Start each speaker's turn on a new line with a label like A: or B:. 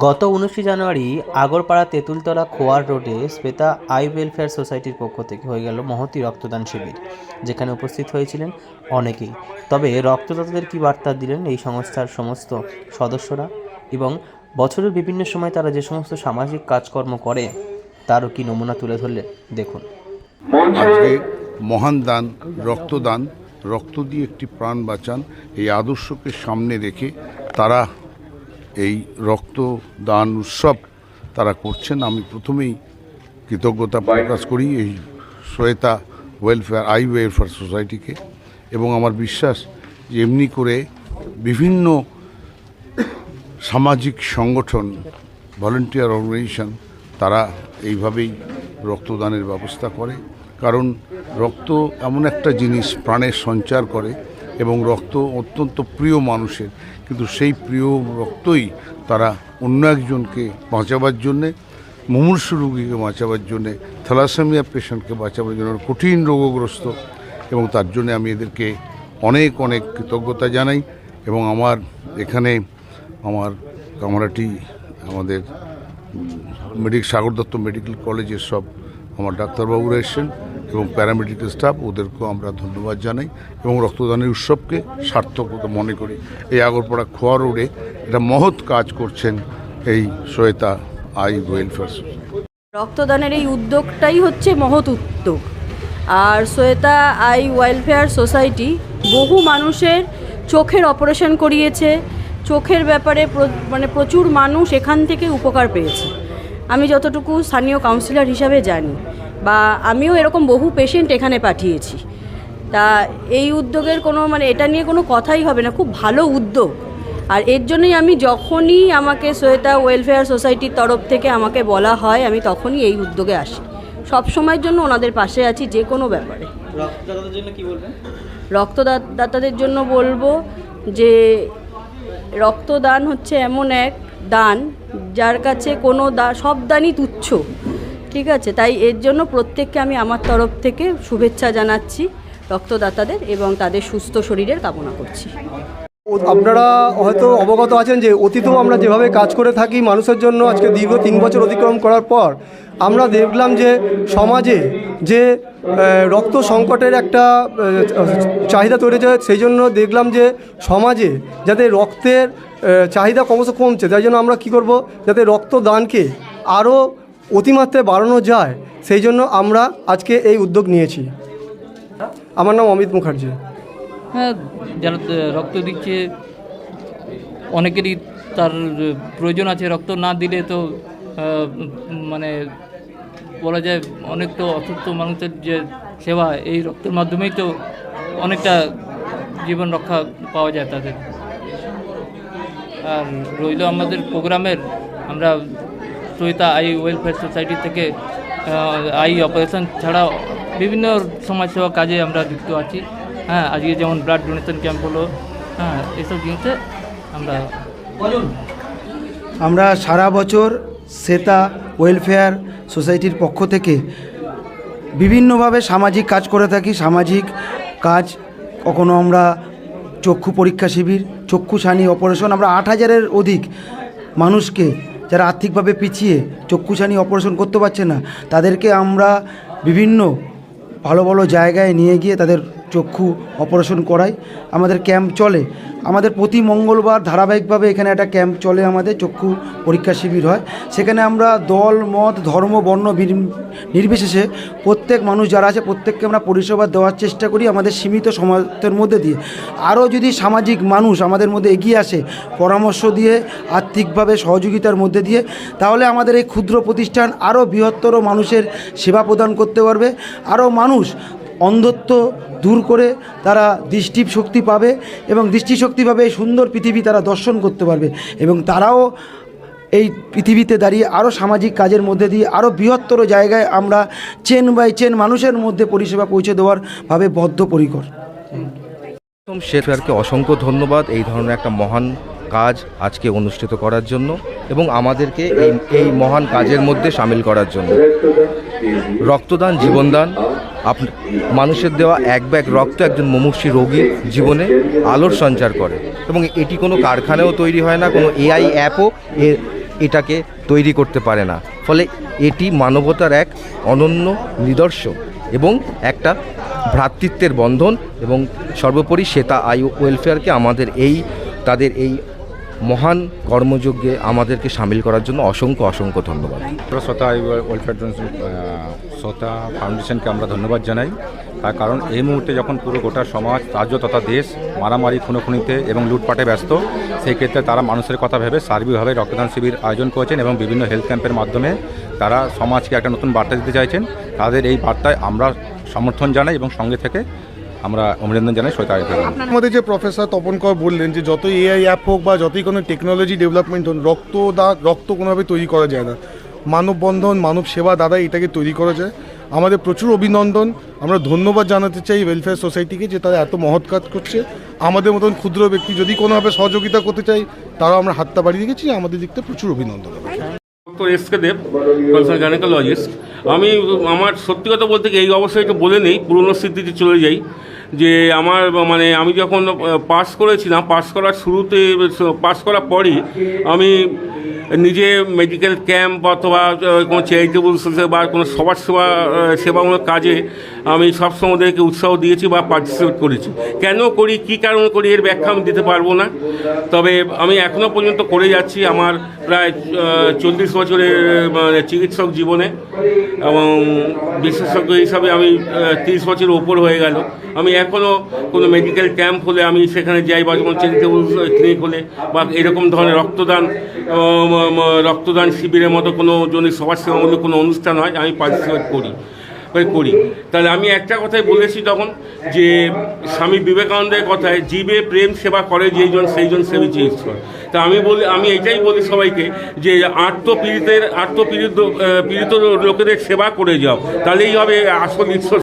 A: গত উনিশে জানুয়ারি আগরপাড়া তেঁতুলতলা খোয়ার রোডে শ্বেতা আই ওয়েলফেয়ার সোসাইটির পক্ষ থেকে হয়ে গেল মহতি রক্তদান শিবির, যেখানে উপস্থিত হয়েছিলেন অনেকেই। তবে রক্তদাতাদের কী বার্তা দিলেন এই সংস্থার সমস্ত সদস্যরা? এবং বছরের বিভিন্ন সময় তারা যে সমস্ত সামাজিক কাজকর্ম করে, তারও কি নমুনা তুলে ধরলেন? দেখুন।
B: মহান দান, রক্তদান, রক্ত দিয়ে একটি প্রাণ বাঁচান, এই আদর্শকে সামনে রেখে তারা এই রক্তদান উৎসব তারা করছেন। আমি প্রথমেই কৃতজ্ঞতা প্রকাশ করি এই শ্বেতা ওয়েলফেয়ার আই ওয়েলফেয়ার সোসাইটিকে এবং আমার বিশ্বাস যে এমনি করে বিভিন্ন সামাজিক সংগঠন ভলেন্টিয়ার অর্গানাইজেশন তারা এইভাবেই রক্তদানের ব্যবস্থা করে। কারণ রক্ত এমন একটা জিনিস প্রাণের সঞ্চার করে এবং রক্ত অত্যন্ত প্রিয় মানুষের। কিন্তু সেই প্রিয় রক্তই তারা অন্য একজনকে বাঁচাবার জন্যে, মুমূর্ষ রোগীকে বাঁচাবার জন্যে, থ্যালাসেমিয়া পেশেন্টকে বাঁচাবার জন্য কঠিন রোগগ্রস্ত। এবং তার জন্য আমি এদেরকে অনেক অনেক কৃতজ্ঞতা জানাই। এবং আমার এখানে আমার কামরাটি, আমাদের মেডিক, সাগর দত্ত মেডিকেল কলেজের সব আমার ডাক্তারবাবুরা এসেছেন এবং প্যারামেডিক্যাল স্টাফ ওদেরকেও আমরা ধন্যবাদ জানাই এবং রক্তদানের উৎসবকে সার্থকতা মনে করি। এই আগরপাড়া খোয়া রোডে এটা মহৎ কাজ করছেন এই শ্বেতা আই ওয়েলফেয়ার
C: রক্তদানের এই উদ্যোগটাই হচ্ছে মহৎ উদ্যোগ। আর শ্বেতা আই ওয়েলফেয়ার সোসাইটি বহু মানুষের চোখের অপারেশন করিয়েছে। চোখের ব্যাপারে প্র- মানে প্রচুর মানুষ এখান থেকে উপকার পেয়েছে। আমি যতটুকু স্থানীয় কাউন্সিলর হিসাবে জানি বা আমিও এরকম বহু পেশেন্ট এখানে পাঠিয়েছি। তা এই উদ্যোগের কোনো মানে এটা নিয়ে কোনো কথাই হবে না খুব ভালো উদ্যোগ। আর এর জন্যই আমি যখনই আমাকে শ্বেতা ওয়েলফেয়ার সোসাইটির তরফ থেকে আমাকে বলা হয় আমি তখনই এই উদ্যোগে আসি। সব সময়ের জন্য ওনাদের পাশে আছি যে কোনো ব্যাপারে।
A: রক্তদাতাদের জন্য কি বলবেন?
C: রক্তদাতাদের জন্য বলব যে রক্তদান হচ্ছে এমন এক দান যার কাছে কোনো দা সব দানই তুচ্ছ। ঠিক আছে, তাই এর জন্য প্রত্যেককে আমি আমার তরফ থেকে শুভেচ্ছা জানাচ্ছি রক্তদাতাদের এবং তাদের সুস্থ শরীরের কামনা করছি।
D: আপনারা হয়তো অবগত আছেন যে অতীতেও আমরা যেভাবে কাজ করে থাকি মানুষের জন্য, আজকে দীর্ঘ তিন বছর অতিক্রম করার পর আমরা দেখলাম যে সমাজে যে রক্ত সংকটের একটা চাহিদা তৈরি হয়েছে, সেই জন্য দেখলাম যে সমাজে যাতে রক্তের চাহিদা ক্রমশ কমছে, তাই জন্য আমরা কি করব? যাতে রক্তদানকে আরও অতিমাত্রায় বাড়ানো যায়, সেই জন্য আমরা আজকে এই উদ্যোগ নিয়েছি। আমার নাম অমিত মুখার্জি।
E: হ্যাঁ যারা রক্ত দিচ্ছে, অনেকেরই তার প্রয়োজন আছে, রক্ত না দিলে তো মানে বলা যায় অনেক তো অসুস্থ মানুষের যে সেবা, এই রক্তের মাধ্যমেই তো অনেকটা জীবন রক্ষা পাওয়া যায় তাদের। আর রইল আমাদের প্রোগ্রামের, আমরা সহিতা আই ওয়েলফেয়ার সোসাইটি থেকে আই অপারেশন ছাড়াও বিভিন্ন সমাজসেবা কাজে আমরা যুক্ত আছি। হ্যাঁ আজকে যেমন ব্লাড ডোনেশন ক্যাম্প হলো হ্যাঁ এসব জিনিসে আমরা
F: আমরা সারা বছর সেতা ওয়েলফেয়ার সোসাইটির পক্ষ থেকে বিভিন্নভাবে সামাজিক কাজ করে থাকি। সামাজিক কাজ কখনো আমরা চক্ষু পরীক্ষা শিবির চক্ষু ছানি অপারেশন আমরা আট হাজারের অধিক মানুষকে যারা আর্থিকভাবে পিছিয়ে চক্ষুছানি অপারেশন করতে পারছে না, তাদেরকে আমরা বিভিন্ন ভালো ভালো জায়গায় নিয়ে গিয়ে তাদের চক্ষু অপারেশন করাই। আমাদের ক্যাম্প চলে। আমাদের প্রতি মঙ্গলবার ধারাবাহিকভাবে এখানে একটা ক্যাম্প চলে আমাদের, চক্ষু পরীক্ষা শিবির হয়। সেখানে আমরা দল, মত, ধর্ম, বর্ণ বির- নির্বিশেষে প্রত্যেক মানুষ যারা আছে, প্রত্যেককে আমরা পরিষেবা দেওয়ার চেষ্টা করি আমাদের সীমিত সমাজের মধ্যে দিয়ে। আরও যদি সামাজিক মানুষ আমাদের মধ্যে এগিয়ে আসে, পরামর্শ দিয়ে, আর্থিকভাবে সহযোগিতার মধ্যে দিয়ে, তাহলে আমাদের এই ক্ষুদ্র প্রতিষ্ঠান আরও বৃহত্তর মানুষের সেবা প্রদান করতে পারবে। আরও মানুষ অন্ধত্ব দূর করে তারা দৃষ্টি শক্তি পাবে এবং দৃষ্টিশক্তি পাবে, এই সুন্দর পৃথিবী তারা দর্শন করতে পারবে। এবং তারাও এই পৃথিবীতে দাঁড়িয়ে আরও সামাজিক কাজের মধ্যে দিয়ে আরও বৃহত্তর জায়গায় আমরা চেন বাই চেন মানুষের মধ্যে পরিষেবা পৌঁছে দেওয়ার ভাবে বদ্ধপরিকর।
G: প্রথম অসংখ্য ধন্যবাদ। এই ধরনের একটা মহান কাজ আজকে অনুষ্ঠিত করার জন্য এবং আমাদেরকে এই এই মহান কাজের মধ্যে সামিল করার জন্য। রক্তদান, জীবনদান মানুষের দেওয়া এক ব্যাগ রক্ত একজন মুমূর্ষী রোগীর জীবনে আলোর সঞ্চার করে। এবং এটি কোনো কারখানাও তৈরি হয় না, কোনো এআই অ্যাপও এটাকে তৈরি করতে পারে না। ফলে এটি মানবতার এক অনন্য নিদর্শন এবং একটা ভ্রাতৃত্বের বন্ধন এবং সর্বোপরি শ্বেতা আই ওয়েলফেয়ারকে আমাদের এই, তাদের এই মহান কর্মযজ্ঞে আমাদেরকে সামিল করার জন্য অসংখ্য অসংখ্য ধন্যবাদ।
H: শ্রোতা ওয়েলফেয়ার শ্রোতা ফাউন্ডেশনকে আমরা ধন্যবাদ জানাই। তার কারণ এই মুহূর্তে যখন পুরো গোটা সমাজ, রাজ্য তথা দেশ মারামারি, খুনোখুনিতে এবং লুটপাটে ব্যস্ত, সেই ক্ষেত্রে তারা মানুষের কথা ভেবে সার্বিকভাবে রক্তদান শিবির আয়োজন করেছেন এবং বিভিন্ন হেলথ ক্যাম্পের মাধ্যমে তারা সমাজকে একটা নতুন বার্তা দিতে চাইছেন। তাদের এই বার্তায় আমরা সমর্থন জানাই এবং সঙ্গে থেকে আমরা অভিনন্দন জানাই শ্রোতা
I: আমাদের যে প্রফেসর তপন কর বললেন যে যতই এআই অ্যাপ হোক বা যতই কোনো টেকনোলজি ডেভেলপমেন্ট হোক রক্তদান রক্ত কোনোভাবে তৈরি করা যায় না। মানববন্ধন মানব সেবা দ্বারা এটাকে তৈরি করা যায়। আমাদের প্রচুর অভিনন্দন। আমরা ধন্যবাদ জানাতে চাই ওয়েলফেয়ার সোসাইটিকে যে তারা এত মহৎ কাজ করছে। আমাদের মতন ক্ষুদ্র ব্যক্তি যদি কোনোভাবে সহযোগিতা করতে চাই তারাও আমরা হাতটা বাড়িয়ে দিয়েছি আমাদের দিক থেকে প্রচুর অভিনন্দন।
J: Doctor S K Deb concern gynaecologist আমি আমার সত্যি কথা বলতে এই অবস্থায় একটু বলে নেই পুরনো স্মৃতিতে চলে যাই। যে আমার মানে আমি যখন পাস করেছিলাম পাস করার শুরুতে পাস করার পরই আমি নিজে মেডিকেল ক্যাম্প অথবা কোনো চ্যারিটেবল বা কোনো সবার সেবা সেবামূলক কাজে আমি সবসময় ওদেরকে উৎসাহ দিয়েছি বা পার্টিসিপেট করেছি। কেন করি, কী কারণে করি, এর ব্যাখ্যা আমি দিতে পারব না। তবে আমি এখনও পর্যন্ত করে যাচ্ছি আমার প্রায় চল্লিশ বছরের মানে চিকিৎসক জীবনে। এবং বিশেষজ্ঞ হিসাবে আমি তিরিশ বছর ওপর হয়ে গেল। আমি এখনও কোনো মেডিকেল ক্যাম্প হলে আমি সেখানে যাই বা যেমন চ্যারিটেবল ক্লিনিক হলে বা এরকম ধরনের রক্তদান রক্তদান শিবিরের মতো কোনো যদি সমাজসেবামূলক কোনো অনুষ্ঠান হয়, আমি পার্টিসিপেট করি। করে। তাহলে আমি একটা কথাই বলেছি তখন যে স্বামী বিবেকানন্দের কথায়, জীবে প্রেম সেবা করে যেইজন, সেইজন সেবিছে ঈশ্বর। তা আমি বলি, আমি এটাই বলি সবাইকে যে আত্মপীড়িতের, আত্মপীড়িত পীড়িত লোকেদের সেবা করে যাও। তাহলেই হবে আসল ঈশ্বর।